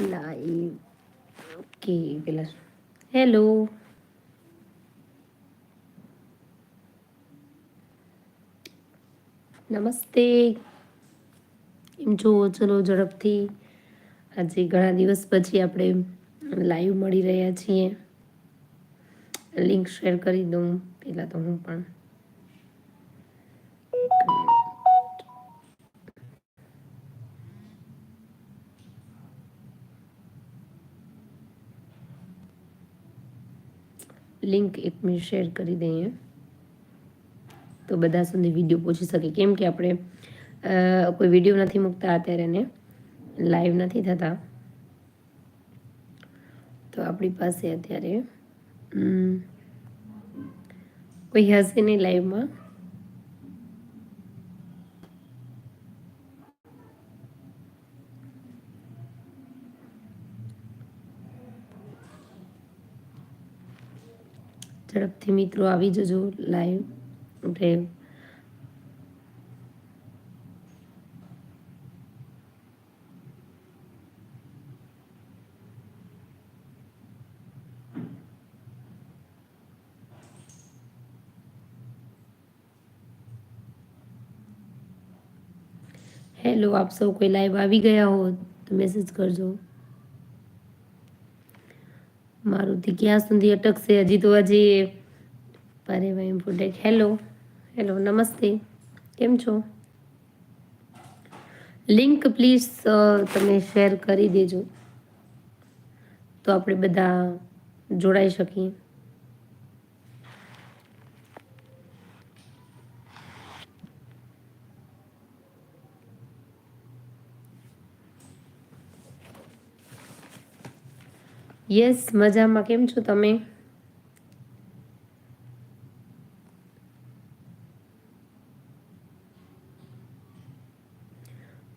Live okay પેલા hello નમસ્તે એમ છો ચલો ઝડપથી. આજે ઘણા દિવસ પછી આપણે લાઈવ મળી રહ્યા છીએ. લિંક શેર કરી દઉં પહેલાં તો હું પણ. લિંક એક મિનિટ શેર કરી દઈએ તો બધા સુધી વીડિયો પહોંચી શકે. કેમ કે આપણે કોઈ વીડિયો નથી મૂકતા અત્યારે એને લાઈવ નથી થતા. તો આપણી પાસે અત્યારે કોઈ હશે નહીં લાઈવમાં. ઝડપથી મિત્રો આવી જજો લાઈવ આપણે હેલો આપ સૌ કોઈ લાઈવ આવી ગયા હો તો મેસેજ કરજો. મારુતિ ક્યાં સુધી અટકશે? હજી તો હજી ભાઈ ઇમ્પોર્ટેન્ટ હેલો હેલો નમસ્તે. કેમ છો? લિંક પ્લીઝ તમે શેર કરી દેજો. તો આપણે બધા જોડાઈ શકીએ. યસ મજામાં. કેમ છો તમે?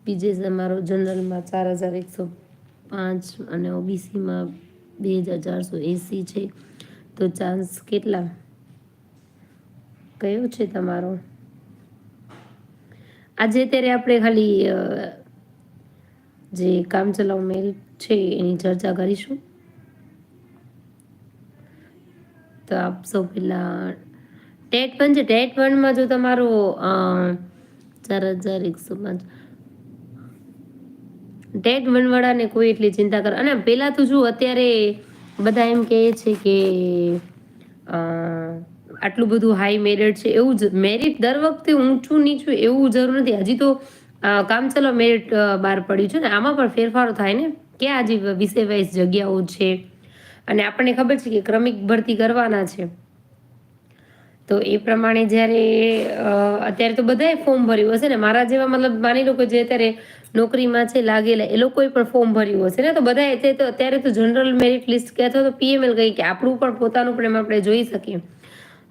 બીજે તમારો જનરલમાં ચાર હજાર એકસો પાંચ અને ઓબીસીમાં બે હજાર ચારસો એંસી છે. તો ચાન્સ કેટલા? કયો છે તમારો? આજે અત્યારે આપણે ખાલી જે કામચલાઉ મેલ છે એની ચર્ચા કરીશું. તો આપ સૌ પહેલાં ટેટ વન છે. ટેટ વનમાં જો તમારો ચાર હજાર એકસો પાંચ. ટેટ વનવાળાને કોઈ એટલી ચિંતા કરે, અને પહેલાં તો જો અત્યારે બધા એમ કહે છે કે આટલું બધું હાઈ મેરિટ છે. એવું જ મેરિટ દર વખતે ઊંચું નીચું એવું જરૂર નથી. હજી તો કામ ચલો મેરિટ બહાર પડ્યું છે ને. આમાં પણ ફેરફારો થાય ને. ક્યાં હજી વિષય વાઇઝ જગ્યાઓ છે? અને આપણને ખબર છે કે ક્રમિક ભરતી કરવાના છે. તો એ પ્રમાણે જ્યારે અત્યારે તો બધાએ ફોર્મ ભર્યું હશે ને, મારા જેવા મતલબ માની લો કે જે અત્યારે નોકરીમાં છે, લાગેલા, એ લોકોએ પણ ફોર્મ ભર્યું હશે ને, તો બધા તે અત્યારે તો જનરલ મેરિટ લિસ્ટ કે અથવા તો પીએમએલ કહી કે આપણું પણ પોતાનું પણ એમ આપણે જોઈ શકીએ.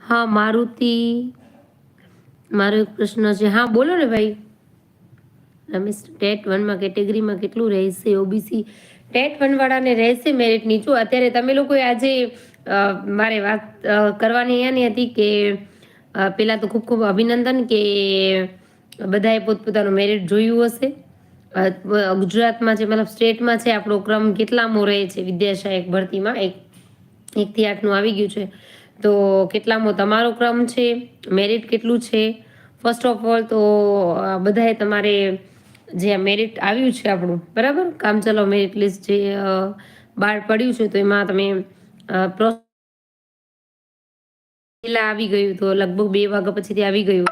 હા, મારુતિ, મારો એક પ્રશ્ન છે. હા, બોલો ને ભાઈ. રમેશ, ટેટ વનમાં કેટેગરીમાં કેટલું રહેશે? ઓબીસી ટેટ વનવાળાને રહેશે મેરિટ નીચું અત્યારે તમે લોકોએ આજે મારે વાત કરવાની એની હતી કે પહેલાં તો ખૂબ ખૂબ અભિનંદન કે, બધાએ પોતપોતાનું મેરિટ જોયું હશે. ગુજરાતમાં જે મતલબ સ્ટેટમાં છે, આપણો ક્રમ કેટલામો રહે છે વિદ્યાસહાયક ભરતીમાં? એક, એકથી આઠનું આવી ગયું છે. તો કેટલામો તમારો ક્રમ છે? મેરિટ કેટલું છે? ફર્સ્ટ ઓફ ઓલ તો બધાએ તમારે જે મેરિટ આવ્યું છે આપણું, બરાબર? કામ ચલાવ મેરિટ લિસ્ટ જે બહાર પડ્યું છે, તો એમાં તમે પહેલા આવી ગયું, તો લગભગ બે વાગ્યા પછીથી આવી ગયું.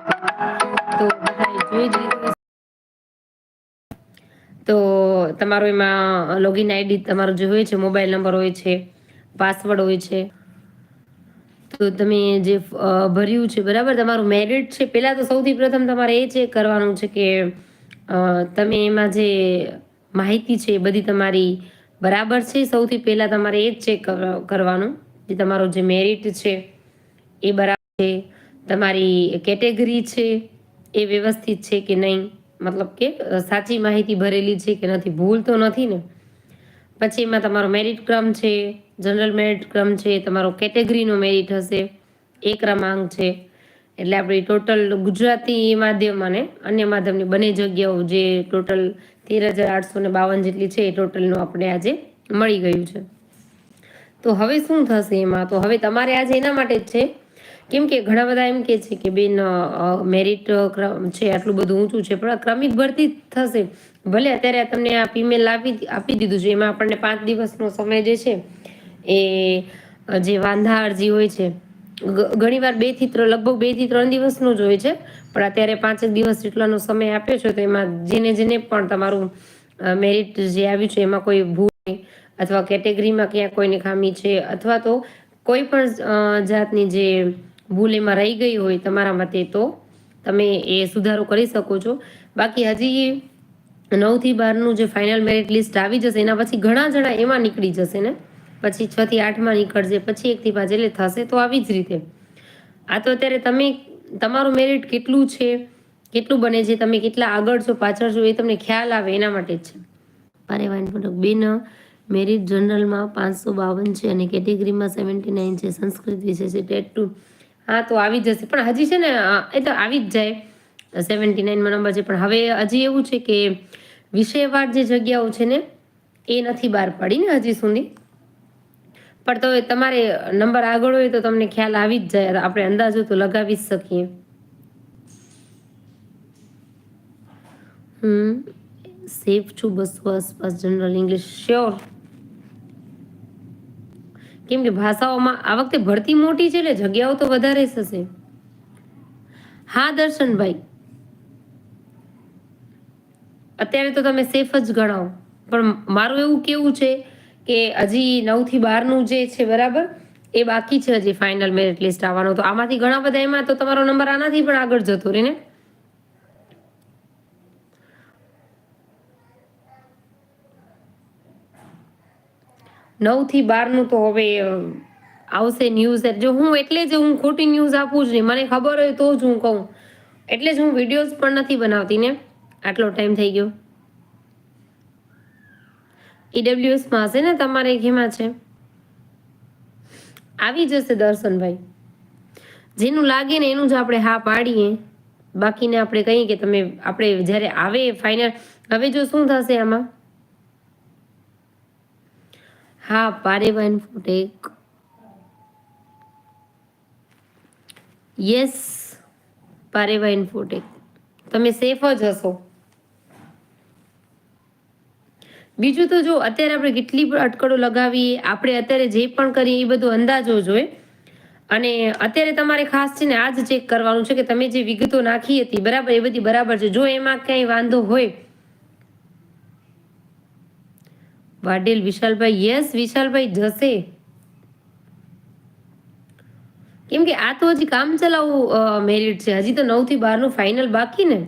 તો તો તમારો એમાં લોગિન આઈડી તમારો જે હોય છે મોબાઈલ નંબર હોય છે પાસવર્ડ હોય છે, તો તમે જે ભર્યું છે, બરાબર? તમારું મેરિટ છે, પહેલાં તો સૌથી પ્રથમ તમારે એ ચેક કરવાનું છે કે તમે એમાં જે માહિતી છે એ બધી તમારી બરાબર છે? સૌથી પહેલાં તમારે એ જ ચેક કરવાનું જે તમારો જે મેરિટ છે એ બરાબર છે, તમારી કેટેગરી છે એ વ્યવસ્થિત છે કે નહીં? મતલબ કે સાચી માહિતી ભરેલી છે કે નથી? ભૂલ તો નથી ને? પછી એમાં તમારો મેરિટ ક્રમ છે જનરલ મેરિટ ક્રમ છે, તમારો કેટેગરીનો મેરિટ હશે, એ ક્રમાંક છે. એટલે આપણી ટોટલ ગુજરાતી માધ્યમ અને અન્ય માધ્યમની બંને જગ્યાઓ જે ટોટલ તેર હજાર આઠસો ને બાવન જેટલી છે, એ ટોટલનું આપણે આજે મળી ગયું છે. તો હવે શું થશે એમાં? તો હવે તમારે આજે એના માટે જ છે. કેમ કે ઘણા બધા એમ કે છે કે બેન મેરિટ છે, આટલું બધું ઊંચું છે, પણ ક્રમિક ભરતી થશે. ભલે અત્યારે તમને આ ફિમેલ આપી આપી દીધું છે, એમાં આપણને પાંચ દિવસનો સમય જે છે, એ જે વાંધા અરજી હોય છે ઘણીવાર બેથી ત્રણ, લગભગ બેથી ત્રણ દિવસનું જ હોય છે, પણ અત્યારે પાંચેક દિવસ જેટલાનો સમય આપ્યો છે, તો એમાં જેને જેને પણ તમારું મેરિટ જે આવ્યું છે, એમાં કોઈ ભૂલ અથવા કેટેગરીમાં ક્યાં કોઈની ખામી છે, અથવા તો કોઈ પણ જાતની જે ભૂલ એમાં રહી ગઈ હોય તમારા મતે તો તમે એ સુધારો કરી શકો છો. બાકી હજી નવથી બારનું જે ફાઇનલ મેરિટ લિસ્ટ આવી જશે, એના પછી ઘણા જણા એમાં નીકળી જશે ને? પછી છ થી આઠમાં નીકળશે પછી એકથી પાંચ એટલે થશે તો આવી જ રીતે. આ તો અત્યારે તમે તમારું મેરિટ કેટલું છે કેટલું બને છે તમે કેટલા આગળ છો પાછળ છો એ તમને ખ્યાલ આવે એના માટે જ છે. પારેવાઈન ફોટો બેન મેરિટ જનરલમાં પાંચસો બાવન છે અને કેટેગરીમાં સેવન્ટી નાઇન છે સંસ્કૃત વિશે છે ટેટ ટુ. હા તો આવી જશે પણ હજી છે ને એ તો આવી જ જાય. સેવન્ટી નાઇનમાં નંબર છે પણ હવે હજી એવું છે કે વિષયવાર જે જગ્યાઓ છે ને એ નથી બહાર પાડીને હજી સુધી. પણ તો તમારે નંબર આગળ હોય તો તમને ખ્યાલ આવી જ જાય. આપણે અંદાજો તો લગાવી જ શકીએ. હમ. સેફ છું બસો આસપાસ જનરલ ઇંગ્લિશ. શ્યોર કેમ કે ભાષાઓમાં આ વખતે ભરતી મોટી છે એટલે જગ્યાઓ તો વધારે થશે હા, દર્શનભાઈ. અત્યારે તો તમે સેફ જ ગણાવો. પણ મારું એવું કેવું છે કે હજી નવથી બારનું જે છે બરાબર, એ બાકી છે હજી ફાઇનલ મેરિટ લિસ્ટ આવવાનું. તો આમાંથી ઘણા બધા એમાં તો તમારો નંબર આનાથી પણ આગળ જતો રહે ને? નવથી બારનું તો હવે આવશે ન્યૂઝ જો હું એટલે જ હું ખોટી ન્યૂઝ આપું જ નહીં. મને ખબર હોય તો જ હું કહું. એટલે જ હું વિડીયોઝ પણ નથી બનાવતી ને. આટલો ટાઈમ થઈ ગયો. ઈડબ્લ્યુએસમાં હશે ને તમારે ઘેમાં છે? આવી જશે દર્શનભાઈ. જેનું લાગે ને એનું જ આપણે હા પાડીએ. બાકીને આપણે કહીએ કે તમે આપણે જ્યારે આવે ફાઇનલ હવે જો શું થશે આમાં? હા પારેવાન એક. યસ પારેવાન ફૂટ એક. તમે સેફ જ હશો. બીજું તો જો અત્યારે આપણે કેટલી પણ અટકળો લગાવીએ, આપણે અત્યારે જે પણ કરીએ એ બધું અંદાજો જોઈએ અને અત્યારે તમારે ખાસ છે ને આ જ ચેક કરવાનું છે કે તમે જે વિગતો નાખી હતી, બરાબર, એ બધી બરાબર છે. જો એમાં ક્યાંય વાંધો હોય. વાડેલ વિશાલભાઈ, યસ, વિશાલભાઈ જશે. કેમ કે આ તો હજી કામ ચલાવવું મેરિટ છે. હજી તો નવથી બારનું ફાઇનલ બાકી ને.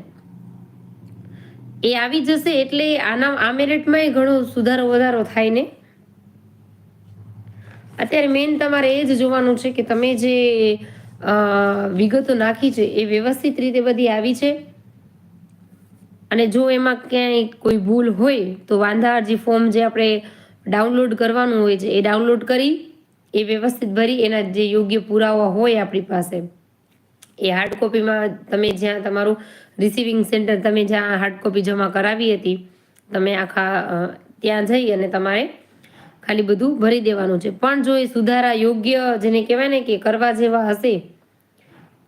એ આવી જશે એટલે આના, આ મેરિટમાં ઘણો સુધારો, વધારો થાય ને? અત્યારે મેઇન તમારે એ જ જોવાનું છે કે તમે જે વિગતો નાખી છે એ વ્યવસ્થિત રીતે બધી આવી છે? અને જો એમાં ક્યાંય કોઈ ભૂલ હોય તો વાંધા અરજી ફોર્મ જે આપણે ડાઉનલોડ કરવાનું હોય છે એ ડાઉનલોડ કરી, એ વ્યવસ્થિત ભરી એના જે યોગ્ય પુરાવા હોય આપણી પાસે. એ હાર્ડ કોપીમાં તમે જ્યાં તમારું રિસીવિંગ સેન્ટર તમે જ્યાં હાર્ડ કોપી જમા કરાવી હતી, તમે આખા ત્યાં જઈ અને તમારે ખાલી બધું ભરી દેવાનું છે. પણ જો એ સુધારા યોગ્ય જેને કહેવાય ને કે કરવા જેવા હશે,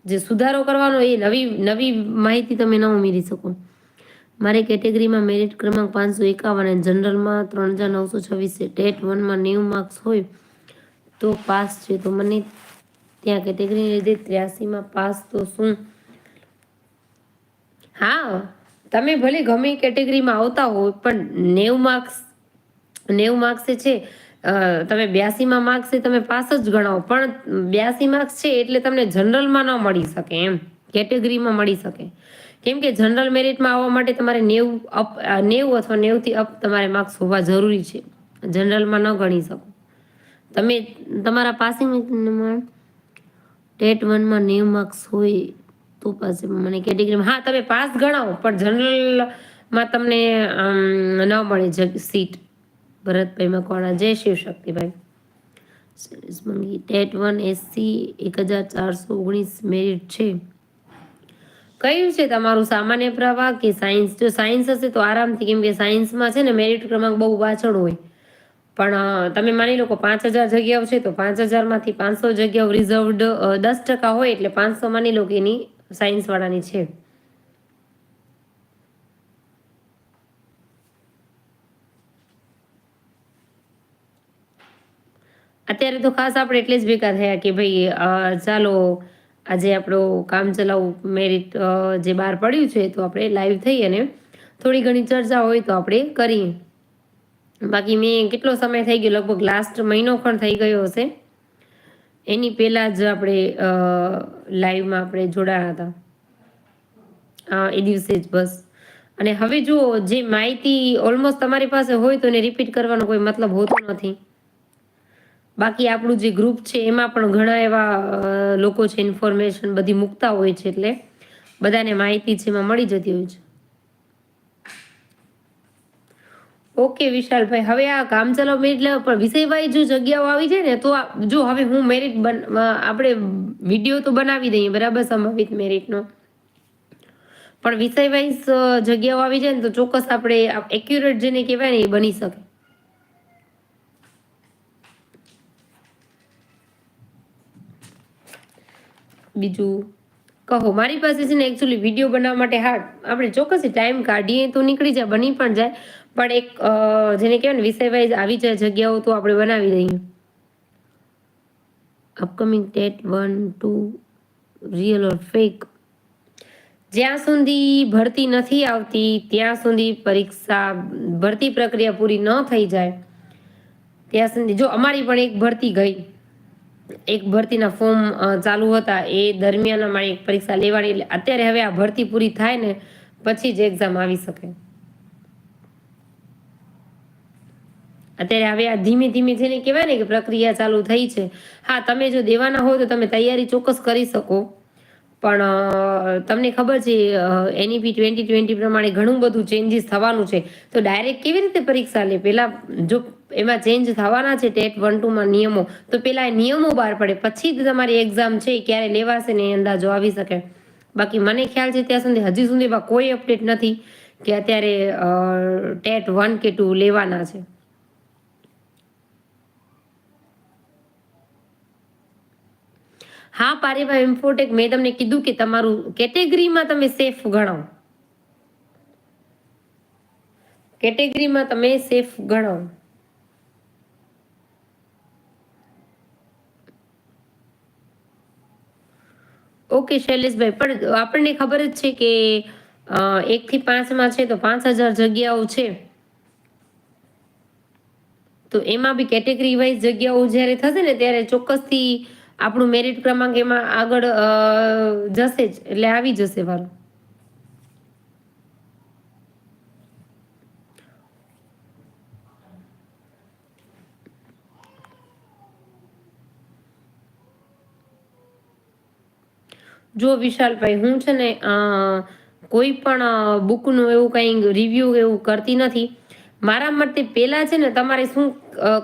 જે સુધારો કરવાનો એ નવી નવી માહિતી તમે ન ઉમેરી શકો. મારે કેટેગરીમાં મેરિટ ક્રમાંક પાંચસો એકાવન અને જનરલમાં ત્રણ હજાર નવસો છવ્વીસ છે. ટેટ વનમાં નેવું માર્ક્સ હોય તો પાસ છે. તો મને ત્યાં કેટેગરીને લીધે ત્ર્યાસીમાં પાસ તો શું? હા, તમે ભલે ગમે કેટેગરીમાં આવતા હો પણ નેવ માર્ક્સ નેવ માર્ક્સ છે તમે બ્યાસીમાં માર્ક્સ તમે પાસ જ ગણાવો, પણ બ્યાસી માર્ક્સ છે એટલે તમને જનરલમાં ન મળી શકે એમ કેટેગરીમાં મળી શકે. કેમ કે જનરલ મેરિટમાં આવવા માટે તમારે નેવું અપ નેવું અથવા નેવુંથી અપ તમારે માર્ક્સ હોવા જરૂરી છે. જનરલમાં ન ગણી શકો. તમે તમારા પાસિંગ ટેટ વનમાં નેવ માર્ક્સ હોય તો પાસે મને કેટેગરીમાં હા, તમે પાસ ગણાવો, પણ જનરલમાં તમને ન મળે સીટ ભરતભાઈ મકવાણા, જય શિવ શક્તિભાઈ. મંગી. ટેટ વન એસસી એક હજાર ચારસો ઓગણીસ મેરિટ છે. કયું છે તમારું સામાન્ય પ્રવાહ કે સાયન્સ જો સાયન્સ હશે તો આરામથી, કેમ કે સાયન્સમાં છે ને મેરિટ ક્રમાંક બહુ પાછળ હોય. પણ તમે માની લો કે પાંચ હજાર જગ્યાઓ છે, તો પાંચ હજારમાંથી પાંચસો જગ્યાઓ રિઝર્વડ દસ ટકા હોય એટલે પાંચસો માની લો કે એની સાયન્સ વાળાની છે. અત્યારે તો ખાસ આપણે એટલે જ ભેગા થયા કે ભાઈ ચાલો આજે આપણો કામ ચલાવ મેરિટ જે બહાર પડ્યું છે, તો આપણે લાઈવ થઈ અને થોડી ઘણી ચર્ચા હોય તો આપણે કરીએ. બાકી મેં કેટલો સમય થઈ ગયો? લગભગ લાસ્ટ મહિનો પણ થઈ ગયો હશે. એની પહેલા જ આપણે લાઈવમાં આપણે જોડાયા હતા. હા એ દિવસે જ બસ. અને હવે જુઓ જે માહિતી ઓલમોસ્ટ તમારી પાસે હોય તો એને રિપીટ કરવાનો કોઈ મતલબ હોતો નથી. બાકી આપણું જે ગ્રુપ છે એમાં પણ ઘણા એવા લોકો છે ઇન્ફોર્મેશન બધી મૂકતા હોય છે એટલે બધાને માહિતી છે એમાં મળી જતી હોય છે. ઓકે, વિશાલભાઈ, હવે આ કામ ચલાવ મેરિટ લેવા પણ વિષય વાઇઝ જો જગ્યાઓ આવી જાય ને, તો જો હવે હું મેરિટ આપણે વીડિયો તો બનાવી દઈએ, બરાબર, સંભવિત મેરિટનો પણ વિષય વાઇઝ જગ્યાઓ આવી જાય ને, તો ચોક્કસ આપણે એક્યુરેટ જેને કહેવાય ને, એ બની શકે. બીજું, કહો, મારી પાસે છે ને એકચ્યુઅલી વીડિયો બનાવવા માટે હા, આપણે ચોક્કસ ટાઈમ કાઢીએ તો નીકળી જાય, બની પણ જાય. પણ એક જેને કહેવાય ને વિષય વાઇઝ આવી જાય જગ્યાઓ તો આપણે બનાવી દઈએ. Upcoming date one two real or fake જ્યાં સુધી ભરતી નથી આવતી, ત્યાં સુધી પરીક્ષા, ભરતી પ્રક્રિયા પૂરી ન થઈ જાય, ત્યાં સુધી, જો અમારી પણ એક ભરતી ગઈ, એક ભરતીના ફોર્મ ચાલુ હતા, એ દરમિયાન અમારી પરીક્ષા લેવાની, એટલે અત્યારે હવે આ ભરતી પૂરી થાય ને, પછી જ એક્ઝામ આવી શકે. અત્યારે હવે આ ધીમે ધીમે જેને કહેવાય ને કે પ્રક્રિયા ચાલુ થઈ છે. હા, તમે જો દેવાના હો તો તમે તૈયારી ચોક્કસ કરી શકો. પણ તમને ખબર છે એનઈપી ટ્વેન્ટી ટ્વેન્ટી પ્રમાણે ઘણું બધું ચેન્જીસ થવાનું છે. તો ડાયરેક્ટ કેવી રીતે પરીક્ષા લે? પહેલાં જો એમાં ચેન્જ થવાના છે ટેટ વન ટુમાં નિયમો, તો પહેલાં એ નિયમો બહાર પડે. પછી જ તમારી એક્ઝામ છે ક્યારે લેવાશે ને એ અંદાજો આવી શકે. બાકી મને ખ્યાલ છે ત્યાં સુધી હજી સુધીમાં કોઈ અપડેટ નથી કે અત્યારે ટેટ વન કે ટુ લેવાના છે. હા પારેભાઈ ઇન્ફોટેક મેં તમને કીધું કે તમારું કેટેગરીમાં તમે સેફ ગણો કેટેગરીમાં તમે સેફ ગણો ઓકે શૈલેષભાઈ પણ આપણને ખબર જ છે કે અ, એકથી પાંચમાં છે તો પાંચ હજાર જગ્યાઓ છે. તો એમાં બી કેટેગરી વાઇઝ જગ્યાઓ જ્યારે થશે ને ત્યારે ચોક્કસથી આપણું મેરિટ ક્રમાંક એમાં આગળ જશે જ, એટલે આવી જશે વારો. જો વિશાલભાઈ, હું છે ને કોઈ પણ બુકનું એવું કંઈ રિવ્યુ એવું કરતી નથી મારા મતે પહેલા છે ને તમારે શું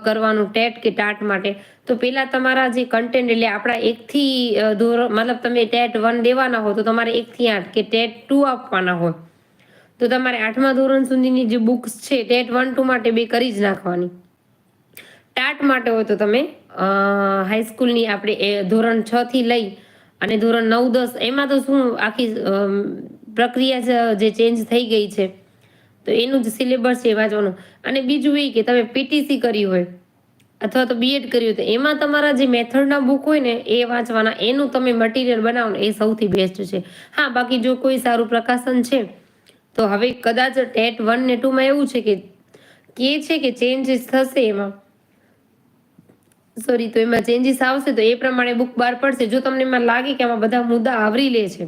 કરવાનું ટેટ કે ટાટ માટે? તો પહેલા તમારા જે કન્ટેન્ટ એટલે આપણા એકથી ધોરણ મતલબ તમે ટેટ વન દેવાના હો તો તમારે એકથી આઠ કે ટેટ ટુ આપવાના હોય. તો તમારે આઠમા ધોરણ સુધીની જે બુક્સ છે, ટેટ વન ટુ માટે બે કરી જ નાખવાની. ટાટ માટે હોય તો તમે હાઈસ્કૂલની આપણે ધોરણ છ થી લઈ અને ધોરણ નવ દસ, એમાં તો શું આખી પ્રક્રિયા જે ચેન્જ થઈ ગઈ છે. તો એનું જ સિલેબસ છે એ વાંચવાનું. અને બીજું એ કે તમે પીટીસી કરી હોય અથવા તો બીએડ કર્યું તો એમાં તમારા જે મેથડના બુક હોય ને એ વાંચવાના. એનું તમે મટીરિયલ બનાવો ને એ સૌથી બેસ્ટ છે. હા, બાકી જો કોઈ સારું પ્રકાશન છે, તો હવે કદાચ ટેટ વન ને ટુમાં એવું છે કે કે છે કે ચેન્જીસ થશે એમાં. સોરી તો એમાં ચેન્જીસ આવશે તો એ પ્રમાણે બુક બહાર પડશે. જો તમને એમાં લાગે કે આમાં બધા મુદ્દા આવરી લે છે,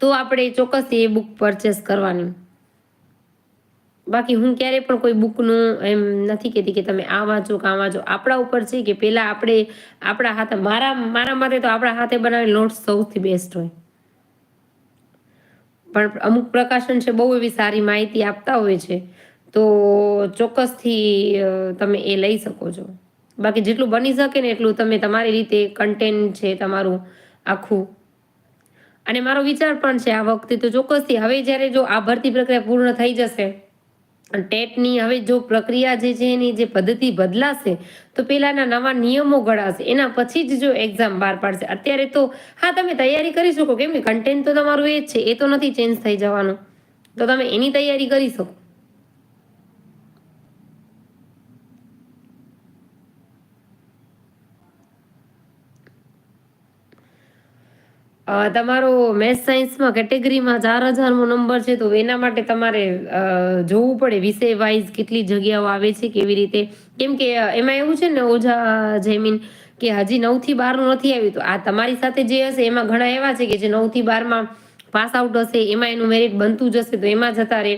તો આપણે ચોક્કસ એ બુક પરચેસ કરવાની. બાકી હું ક્યારેય પણ કોઈ બુકનું એમ નથી કહેતી કે તમે આ વાંચો કે આ વાંચો. આપણા ઉપર છે કે પહેલાં આપણે, આપણા હાથે, મારા મારા માટે તો આપણા હાથે બનાવેલ નોટ્સ સૌથી બેસ્ટ હોય. પણ અમુક પ્રકાશન છે, બહુ એવી સારી માહિતી આપતા હોય છે, તો ચોક્કસથી તમે એ લઈ શકો છો. બાકી જેટલું બની શકે ને એટલું તમે તમારી રીતે કન્ટેન્ટ છે તમારું આખું. અને મારો વિચાર પણ છે આ વખતે તો ચોક્કસથી હવે જ્યારે જો આ ભરતી પ્રક્રિયા પૂર્ણ થઈ જશે ટેટની હવે જો પ્રક્રિયા જે છે એની જે પદ્ધતિ બદલાશે, તો પેલાના નવા નિયમો ઘડાશે એના પછી જ જો એક્ઝામ બહાર પાડશે. અત્યારે તો, હા, તમે તૈયારી કરી શકો. કેમ કે કન્ટેન્ટ તો તમારું એ જ છે. એ તો નથી ચેન્જ થઈ જવાનું. તો તમે એની તૈયારી કરી શકો. તમારો મેથ્સ સાયન્સમાં કેટેગરીમાં ચાર હજારનો નંબર છે, તો એના માટે તમારે જોવું પડે વિષય વાઇઝ કેટલી જગ્યાઓ આવે છે, કેવી રીતે. કેમ કે એમાં એવું છે ને ઓઝા જૈમિન કે હજી નવથી બારનું નથી આવ્યું, તો આ તમારી સાથે જે હશે એમાં ઘણા એવા છે કે જે નવથી બારમાં પાસ આઉટ હશે, એમાં એનું મેરિટ બનતું જશે તો એમાં જતા રહે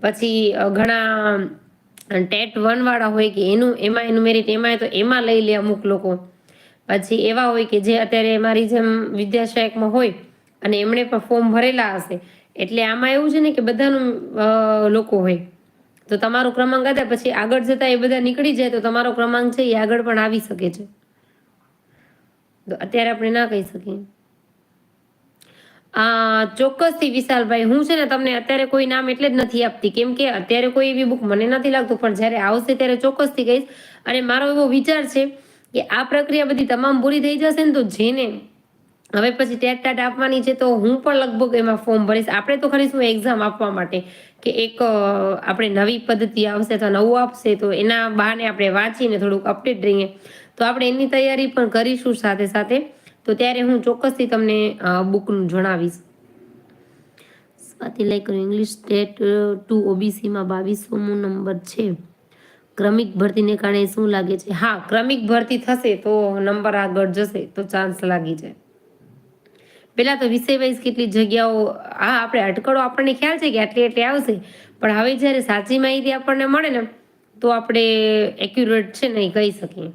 પછી ઘણા ટેટ વન વાળા હોય કે એનું, એમાં એનું મેરિટ એમાં તો એમાં લઈ લે અમુક લોકો. પછી એવા હોય કે જે અત્યારે મારી જેમ વિદ્યાશાયકમાં હોય અને એમણે પણ ફોર્મ ભરેલા હશે. એટલે આમાં એવું છે ને કે બધાનું લોકો હોય. તો તમારો ક્રમાંક હતા પછી આગળ જતા એ બધા નીકળી જાય તો તમારો ક્રમાંક છે એ આગળ પણ આવી શકે છે. તો અત્યારે આપણે ના કહી શકીએ. આ, ચોક્કસથી વિશાલભાઈ, હું છે ને તમને અત્યારે કોઈ નામ એટલે જ નથી આપતી. કેમ કે અત્યારે કોઈ એવી બુક મને નથી લાગતું, પણ જ્યારે આવશે ત્યારે ચોક્કસથી કહીશ. અને મારો એવો વિચાર છે કે આ પ્રક્રિયા બધી તમામ પૂરી થઈ જશે ને તો જેને હવે પછી ટેટ ટાટ આપવાની છે તો હું પણ લગભગ એમાં ફોર્મ ભરીશ. આપણે તો ખરી શું એક્ઝામ આપવા માટે કે એક આપણે નવી પદ્ધતિ આવશે અથવા નવું આપશે તો એના બહાને આપણે વાંચીને થોડુંક અપડેટ રહીએ. તો આપણે એની તૈયારી પણ કરીશું સાથે સાથે. તો ત્યારે હું ચોક્કસથી તમને બુકનું જણાવીશ. સ્વાતિ કર્યું ઇંગ્લિશ સ્ટેટ ટુ ઓબીસીમાં બાવીસોમો નંબર છે. ક્રમિક ભરતીને કારણે શું લાગે છે? હા, ક્રમિક ભરતી થશે તો નંબર આગળ જશે, તો ચાન્સ લાગી જાય. પેલા તો વિષય વાઇઝ કેટલી જગ્યાઓ હા આપણે અટકળો આપણને ખ્યાલ છે કે આટલી આટલી આવશે, પણ હવે જ્યારે સાચી માહિતી આપણને મળે ને, તો આપણે એક્યુરેટ છે ને કહી શકીએ.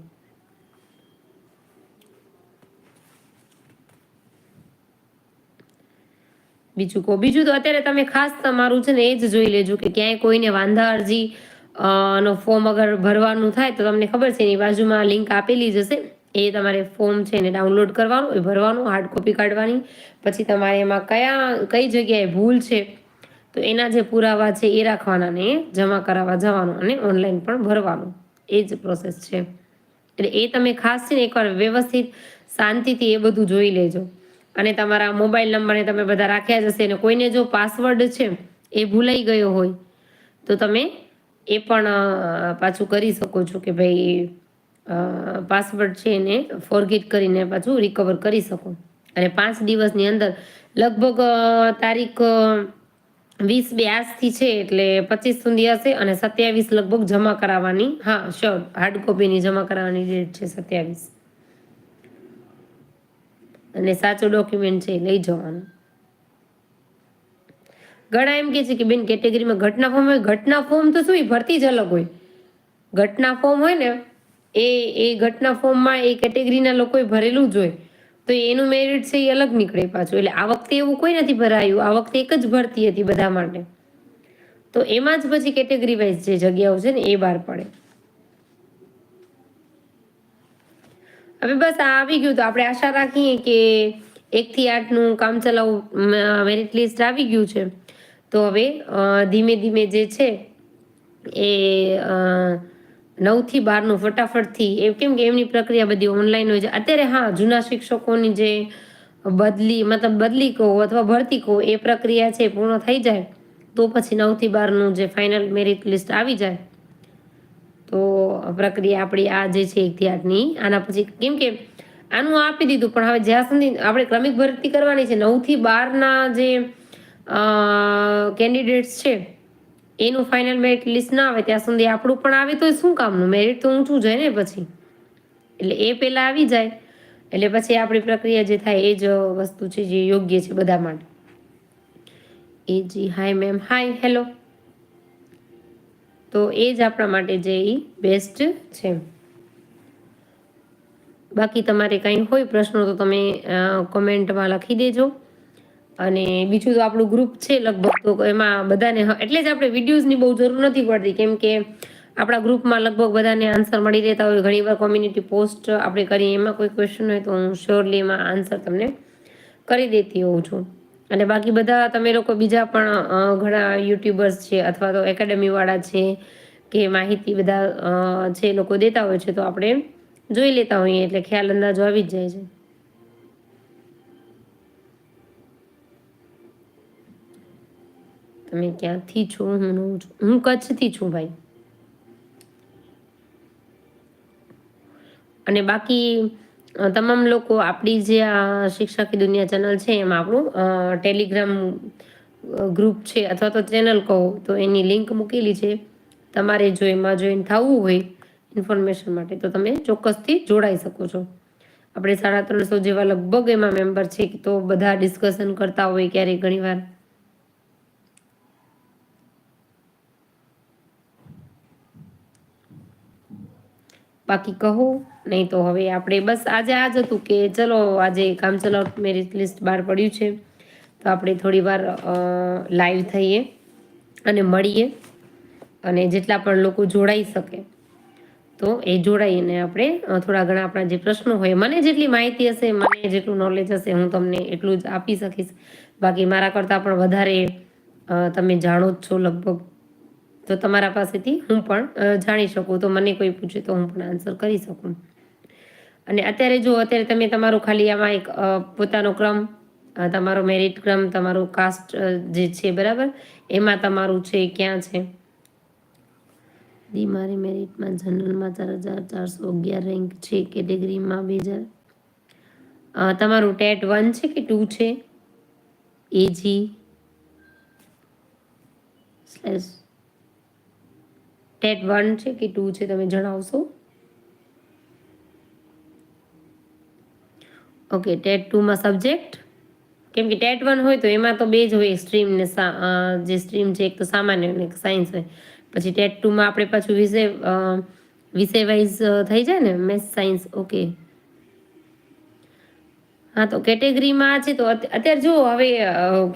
બીજું કહો, બીજું તો અત્યારે તમે ખાસ તમારું છે ને એ જ જોઈ લેજો કે ક્યાંય કોઈને વાંધા અરજી નો ફોર્મ અગર ભરવાનું થાય તો તમને ખબર છે, એની બાજુમાં લિંક આપેલી જ હશે. એ તમારે ફોર્મ છે એને ડાઉનલોડ કરવાનું, એ ભરવાનું હાર્ડ કોપી કાઢવાની. પછી તમારે એમાં કયા, કઈ જગ્યાએ ભૂલ છે, તો એના જે પુરાવા છે એ રાખવાના ને જમા કરાવવા જવાનું અને ઓનલાઈન પણ ભરવાનું. એ જ પ્રોસેસ છે. એટલે એ તમે ખાસ છે ને એકવાર વ્યવસ્થિત શાંતિથી એ બધું જોઈ લેજો. અને તમારા મોબાઈલ નંબરને તમે બધા રાખ્યા જ હશે અને કોઈને જો પાસવર્ડ છે એ ભૂલાઈ ગયો હોય, તો તમે એ પણ પાછું કરી શકો છો કે ભાઈ પાસવર્ડ છે એને ફોરગેટ કરીને પાછું રિકવર કરી શકો. અને પાંચ દિવસની અંદર, લગભગ તારીખ વીસ બે આજથી છે એટલે પચીસ સુધી હશે અને સત્યાવીસ લગભગ જમા કરાવવાની. હા શ્યોર હાર્ડ કોપીની જમા કરાવવાની ડેટ છે સત્યાવીસ. અને સાચું ડોક્યુમેન્ટ છે લઈ જવાનું. ઘણા એમ કે છે કે બેન, કેટેગરીમાં ઘટના ફોર્મ હોય, ઘટના ફોર્મ તો શું ભરતી જ અલગ હોય. ઘટના ફોર્મ હોય ને, એ એ ઘટના ફોર્મમાં એ કેટેગરીના લોકોએ ભરેલું જ હોય. તો એનું મેરિટ છે એ અલગ નીકળે પાછું. એટલે આ વખતે એવું કોઈ નથી ભરાયું. આ વખતે એક જ ભરતી હતી બધા માટે. તો એમાં જ પછી કેટેગરી વાઇઝ જે જગ્યાઓ છે ને, એ બહાર પડે. હવે બસ આ આવી ગયું તો આપણે આશા રાખીએ કે એક થી આઠનું કામ ચલાવ મેરિટ લિસ્ટ આવી ગયું છે. તો હવે ધીમે ધીમે જે છે એ નવથી નવથી બારનું ફટાફટથી એ કેમ કે એમની પ્રક્રિયા બધી ઓનલાઈન હોય છે. અત્યારે હા, જૂના શિક્ષકોની જે બદલી, મતલબ બદલી કહો અથવા ભરતી કહો, એ પ્રક્રિયા છે પૂર્ણ થઈ જાય, તો પછી નવથી બારનું જે ફાઇનલ મેરિટ લિસ્ટ આવી જાય. તો પ્રક્રિયા આપણી આ જે છે એક આના પછી કેમ કે આનું આપી દીધું, પણ હવે જ્યાં સુધી આપણે ક્રમિક ભરતી કરવાની છે, નવથી બારના જે કેન્ડિડેટ્સ છે, એનું ફાઇનલ મેરિટ લિસ્ટ ના આવે ત્યાં સુધી આપણું પણ આવે, તો શું કામનું? મેરિટ તો ઊંચું જાય ને પછી. એટલે એ પહેલાં આવી જાય. એટલે પછી આપણી પ્રક્રિયા જે થાય એ જ વસ્તુ છે જે યોગ્ય છે બધા માટે. એ જી હાય મેમ હાય હેલો તો એ જ આપણા માટે જે એ બેસ્ટ છે. બાકી તમારે કંઈ હોય પ્રશ્નો તો તમે કોમેન્ટમાં લખી દેજો. અને બીજું તો આપણું ગ્રુપ છે લગભગ, તો એમાં બધાને એટલે જ આપણે વિડીયોઝની બહુ જરૂર નથી પડતી. કેમ કે આપણા ગ્રુપમાં લગભગ બધાને આન્સર મળી રહેતા હોય. ઘણીવાર કોમ્યુનિટી પોસ્ટ આપણે કરીએ, એમાં કોઈ ક્વેશ્ચન હોય તો હું શ્યોરલી એમાં આન્સર તમને કરી દેતી હોઉં છું. અને બાકી બધા તમે લોકો બીજા પણ ઘણા યુટ્યુબર્સ છે અથવા તો એકેડમીવાળા છે કે માહિતી બધા એ લોકો દેતા હોય છે તો આપણે જોઈ લેતા હોઈએ. એટલે ખ્યાલ અંદાજો આવી જ જાય છે. તમે ક્યાંથી છો? હું હું કચ્છથી છું ભાઈ. અને બાકી તમામ લોકો આપણી જે આ શિક્ષા કી દુનિયા ચેનલ છે, એમાં આપણું ટેલિગ્રામ ગ્રુપ છે અથવા તો ચેનલ કહો, તો એની લિંક મૂકેલી છે. તમારે જો એમાં જોઈન થવું હોય ઇન્ફોર્મેશન માટે, તો તમે ચોક્કસથી જોડાઈ શકો છો. આપણે સાડા ત્રણસો જેવા લગભગ એમાં મેમ્બર છે, તો બધા ડિસ્કશન કરતા હોય ક્યારેક ઘણીવાર. બાકી કહો, નહીં તો હવે આપણે બસ આજે આ જ હતું કે ચલો આજે કામ ચલાવ મેરિટ લિસ્ટ બહાર પડ્યું છે. તો આપણે થોડી વાર લાઈવ થઈએ અને મળીએ અને જેટલા પણ લોકો જોડાઈ શકે તો એ જોડાઈને આપણે થોડા ઘણા આપણા જે પ્રશ્નો હોય, મને જેટલી માહિતી હશે, મને જેટલું નોલેજ હશે, હું તમને એટલું જ આપી શકીશ. બાકી મારા કરતાં પણ વધારે તમે જાણો જ છો લગભગ. તો તમારા પાસેથી હું પણ જાણી શકું. તો મને કોઈ પૂછે તો હું પણ આન્સર કરી શકું. અને અત્યારે જો અત્યારે તમે તમારું ખાલી આમાં એક પોતાનો ક્રમ તમારો મેરિટ ક્રમ, તમારું કાસ્ટ જે છે, બરાબર? એમાં તમારું છે, ક્યાં છે? દી મારી મેરિટમાં જનરલમાં ચાર હજાર ચારસો અગિયાર રેન્ક છે, કેટેગરીમાં બે હજાર. તમારું ટેટ વન છે કે ટુ છે? એજી સ્લેશ ટેટ વન છે કે ટુ છે તમે જણાવશો? ઓકે ટેટ ટુમાં સબ્જેક્ટ કેમ કે ટેટ વન હોય તો એમાં તો બે જ હોય સ્ટ્રીમ ને જે સ્ટ્રીમ છે એક તો સામાન્ય અને સાયન્સ હોય. પછી ટેટ ટુમાં આપણે પાછું વિષય વિષય વાઇઝ થઈ જાય ને મેથ્સ સાયન્સ ઓકે હા, તો કેટેગરીમાં છે, તો અત્યારે જો હવે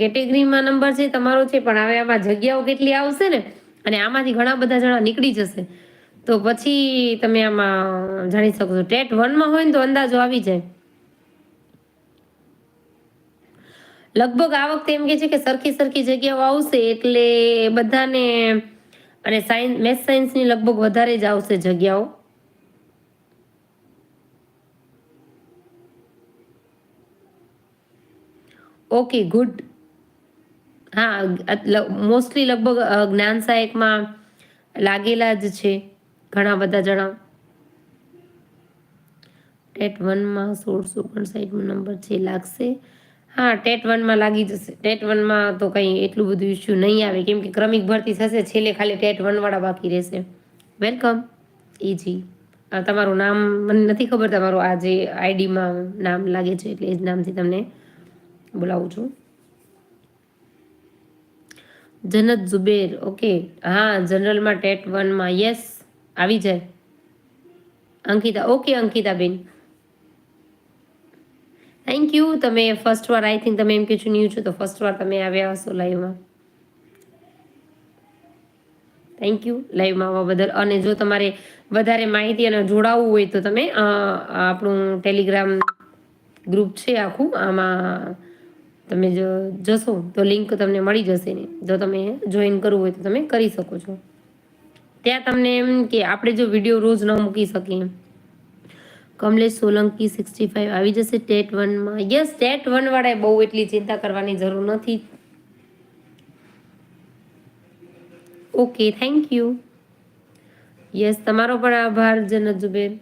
કેટેગરીમાં નંબર છે, તમારો છે, પણ હવે આમાં જગ્યાઓ કેટલી આવશે ને અને આમાંથી ઘણા બધા જણા નીકળી જશે. તો પછી તમે આમાં જાણી શકો છો ટેટ વનમાં હોય ને તો અંદાજો આવી જાય. લગભગ આ વખતે એમ કે છે કે સરખી સરખી જગ્યાઓ આવશે એટલે બધાને અને સાયન્સ મેથ સાયન્સની લગભગ વધારે જ આવશે જગ્યાઓ. ઓકે ગુડ હા મોસ્ટલી લગભગ જ્ઞાન સહાયકમાં લાગેલા જ છે ઘણા બધા જણા. ટેટ વનમાં સોળસો ઓગણસાઠનો નંબર છે, લાગશે. હા, ટેટ વનમાં લાગી જશે. ટેટ વનમાં તો કંઈ એટલું બધું ઇસ્યુ નહીં આવે, કેમ કે ક્રમિક ભરતી થશે, છેલ્લે ખાલી ટેટ વનવાળા બાકી રહેશે. વેલકમ ઇજી તમારું નામ, મને નથી ખબર તમારું આ જે આઈડીમાં નામ લાગે છે, એટલે એ જ નામથી તમને બોલાવું છું. જનત ઝુબેર. ઓકે હા, જનરલમાં ટેટ વનમાં યસ. આવી જાય. Ankita okay Ankitaben. Thank you તમે ફર્સ્ટ વાર આઈ થિંક તમે એમ કે છો ન્યૂ છો, તો ફર્સ્ટ વાર તમે આવ્યા હશો લાઈવમાં થેન્ક યુ લાઈવમાં આવવા બદલ. અને જો તમારે વધારે માહિતી અને જોડાવવું હોય તો તમે આપણું ટેલિગ્રામ ગ્રુપ છે આખું. આમાં તમે જો જશો, તો લિંક તમને મળી જશે જો તમે જોઈન કરવું હોય તો તમે કરી શકો છો. ત્યાં તમને એમ કે આપણે જો વીડિયો રોજ ન મૂકી શકીએ. કમલેશ સોલંકી સિક્સટી ફાઈવ આવી જશે ટેટ વનમાં યસ ટેટ વનવાળાએ બહુ એટલી ચિંતા કરવાની જરૂર નથી. ઓકે થેન્ક યુ યસ તમારો પણ આભાર, જનજુબેન.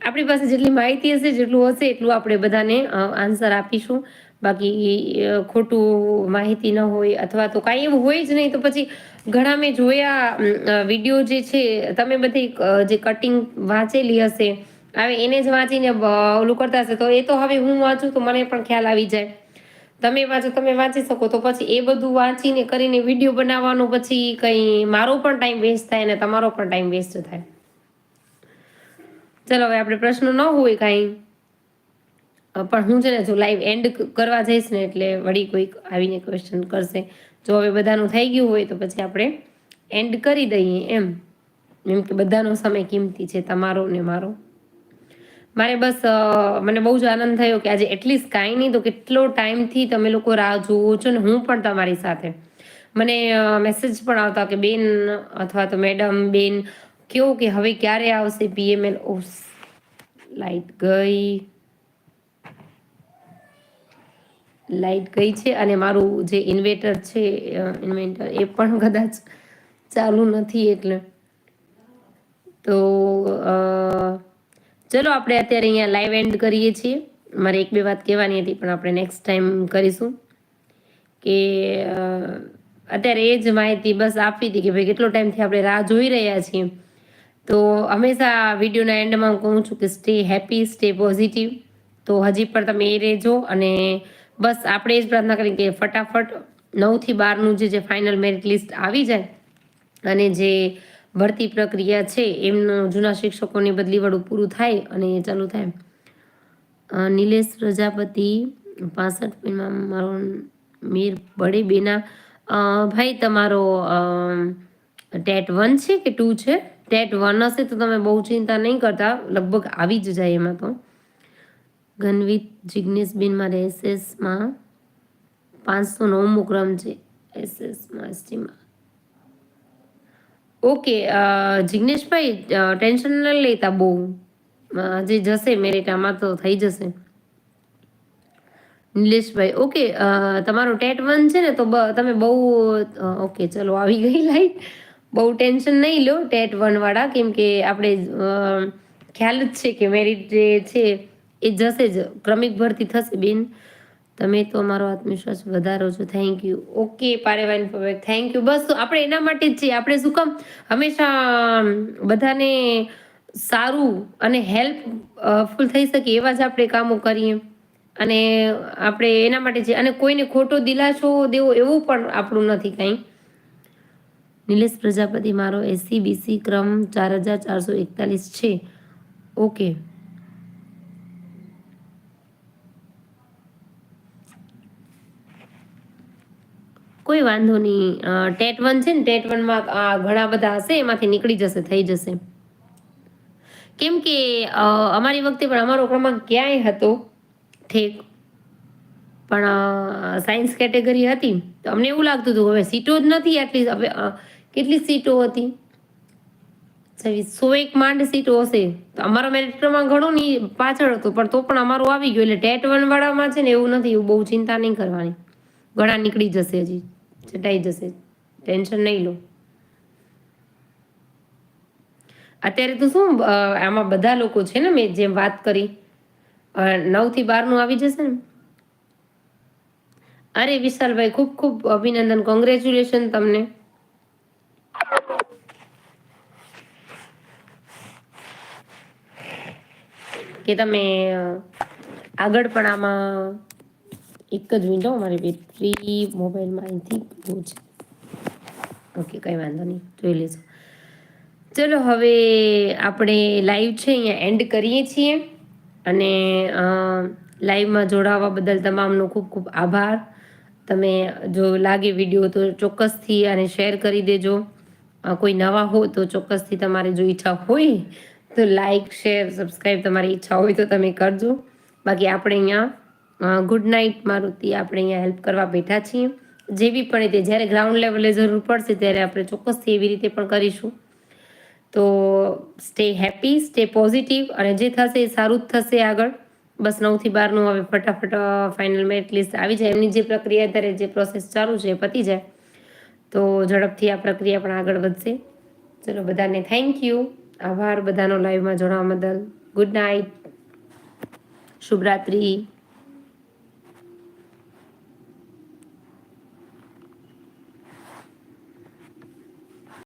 આપણી પાસે જેટલી માહિતી હશે, જેટલું હશે, એટલું આપણે બધાને આન્સર આપીશું. બાકી ખોટું માહિતી ન હોય અથવા તો કાંઈ એવું હોય જ નહીં, તો પછી ઘણા મેં જોયા વીડિયો જે છે, તમે બધી જે કટિંગ વાંચેલી હશે, હવે એને જ વાંચીને ઓલું કરતા હશે, તો એ તો હવે હું વાંચું તો મને પણ ખ્યાલ આવી જાય. તમે વાંચો, તમે વાંચી શકો, તો પછી એ બધું વાંચીને કરીને વીડિયો બનાવવાનો પછી કંઈ મારો પણ ટાઈમ વેસ્ટ થાય અને તમારો પણ ટાઈમ વેસ્ટ થાય. ચલો, હવે આપણે પ્રશ્ન ન હોય કાંઈ. પણ હું છે ને જો લાઈવ એન્ડ કરવા જઈશ ને એટલે વળી કોઈક આવીને ક્વેશ્ચન કરશે. જો હવે બધાનું થઈ ગયું હોય તો પછી આપણે એન્ડ કરી દઈએ એમ. એમ કે બધાનો સમય કિંમતી છે, તમારો ને મારો. મારે બસ મને બહુ જ આનંદ થયો કે આજે એટલીસ્ટ કાંઈ નહીં તો કેટલો ટાઈમથી તમે લોકો રાહ જોવો છો ને હું પણ તમારી સાથે. મને મેસેજ પણ આવતા કે બેન અથવા તો મેડમ બેન, કેવું કે હવે ક્યારે આવશે પીએમએલ ઓફ લાઈટ ગઈ. લાઈટ ગઈ છે અને મારું જે ઇન્વેટર છે ઇન્વેન્ટર એ પણ કદાચ ચાલુ નથી એટલે. તો ચલો આપણે અત્યારે અહીંયા લાઈવ એન્ડ કરીએ છીએ. મારે એક બે વાત કહેવાની હતી, પણ આપણે નેક્સ્ટ ટાઈમ કરીશું. કે અત્યારે એ જ માહિતી બસ આપી હતી કે ભાઈ કેટલો ટાઈમથી આપણે રાહ જોઈ રહ્યા છીએ. તો હંમેશા વિડીયોના એન્ડમાં હું કહું છું કે સ્ટે હેપી સ્ટે પોઝિટિવ તો હજી પણ તમે એ રહેજો અને બસ આપણે એ જ પ્રાર્થના કરીએ કે ફટાફટ નવથી બારનું જે જે ફાઇનલ મેરિટ લિસ્ટ આવી જાય અને જે ભરતી પ્રક્રિયા છે, એમનું જૂના શિક્ષકોની બદલીવાળું પૂરું થાય અને એ ચાલુ થાય. નિલેશ પ્રજાપતિ, પાસઠ મિનિટમાં મારો મીર બડે બેના ભાઈ તમારો ટેટ વન છે કે ટુ છે? ટેટ વન હશે તો તમે બહુ ચિંતા નહીં કરતા, લગભગ આવી જ જાય એમાં તો. ગનવીત જિગ્નેશબેન મારે એસએસમાં પાંચસો નવમો ક્રમ છે એસએસમાં, એસટીમાં. ઓકે જિગ્નેશભાઈ ટેન્શન ન લેતા બહુ. જે જશે મેરિટ આમાં તો થઈ જશે. નિલેશભાઈ, ઓકે તમારો ટેટ વન છે ને તો તમે બહુ ઓકે, ચલો આવી ગઈ લાઈટ. બહુ ટેન્શન નહીં લો, ટેટ વનવાળા કેમ કે આપણે ખ્યાલ જ છે કે મેરિટ જે છે એ જશે જ. ક્રમિક ભરતી થશે બેન. તમે તો અમારો આત્મવિશ્વાસ વધારો છો. થેન્ક યુ ઓકે પારેવાન થેન્ક યુ બસ આપણે એના માટે જ છીએ. આપણે શું કામ? હંમેશા બધાને સારું અને હેલ્પ ફૂલ થઈ શકે એવા જ આપણે કામો કરીએ. અને આપણે એના માટે છે અને કોઈને ખોટો દિલાસો દેવો એવું પણ આપણું નથી કાંઈ. નિલેશ પ્રજાપતિ, મારો એસસી બીસી ક્રમ ચાર હજાર ચારસો એકતાલીસ છે. ઓકે કોઈ વાંધો નહીં. ટેટ વન છે ને, ટેટ વનમાં ઘણા બધા હશે, એમાંથી નીકળી જશે, થઈ જશે. કેમ કે અમારી વખતે પણ અમારો ક્રમાંક ક્યાંય હતો? ઠેક. પણ સાયન્સ કેટેગરી હતી. તો અમને એવું લાગતું હતું હવે સીટો જ નથી આટલી હવે કેટલી સીટો હતી? સો એક માંડ સીટો હશે. તો અમારો મેરિટ ક્રમાંક ઘણો નહીં પાછળ હતો, પણ તો પણ અમારું આવી ગયું. એટલે ટેટ વન વાળામાં છે ને એવું નથી, એવું બહુ ચિંતા નહીં કરવાની. ઘણા નીકળી જશે હજી. ચટાઈ જશે ટેન્શન નહીં લો. અત્યારે તો શું આમાં બધા લોકો છે ને મેં જેમ વાત કરી નવથી બારનું આવી જશે ને? અરે વિશાલભાઈ, ખૂબ ખૂબ અભિનંદન. કોંગ્રેચ્યુલેશન તમને. કે તમે આગળ પણ આમાં એક જ વિન્ડો મારી બેટરી મોબાઈલમાં અહીંથી જોવું છે ઓકે કંઈ વાંધો નહીં, જોઈ લેજો. ચલો, હવે આપણે લાઈવ છે, અહીંયા એન્ડ કરીએ છીએ. અને લાઈવમાં જોડાવા બદલ તમામનો ખૂબ ખૂબ આભાર. તમે જો લાગે વીડિયો તો ચોક્કસથી આને શેર કરી દેજો. કોઈ નવા હો તો ચોક્કસથી તમારે જો ઈચ્છા હોય તો લાઈક શેર સબસ્ક્રાઈબ તમારી ઈચ્છા હોય તો તમે કરજો. બાકી આપણે અહીંયા ગુડ નાઇટ મારુતિ, આપણે અહીંયા હેલ્પ કરવા બેઠા છીએ. જેવી પણ રીતે, જ્યારે ગ્રાઉન્ડ લેવલે જરૂર પડશે, ત્યારે આપણે ચોક્કસથી એવી રીતે પણ કરીશું. તો સ્ટે હેપી સ્ટે પોઝિટિવ અને જે થશે એ સારું જ થશે આગળ. બસ નવથી બારનું હવે ફટાફટ ફાઇનલ મેરિટ લિસ્ટ આવી જાય. એમની જે પ્રક્રિયા અત્યારે જે પ્રોસેસ ચાલુ છે એ પતી જાય. તો ઝડપથી આ પ્રક્રિયા પણ આગળ વધશે. ચલો, બધાને થેન્ક યુ આભાર બધાનો લાઈવમાં જોડાવા બદલ. Good night શુભરાત્રી.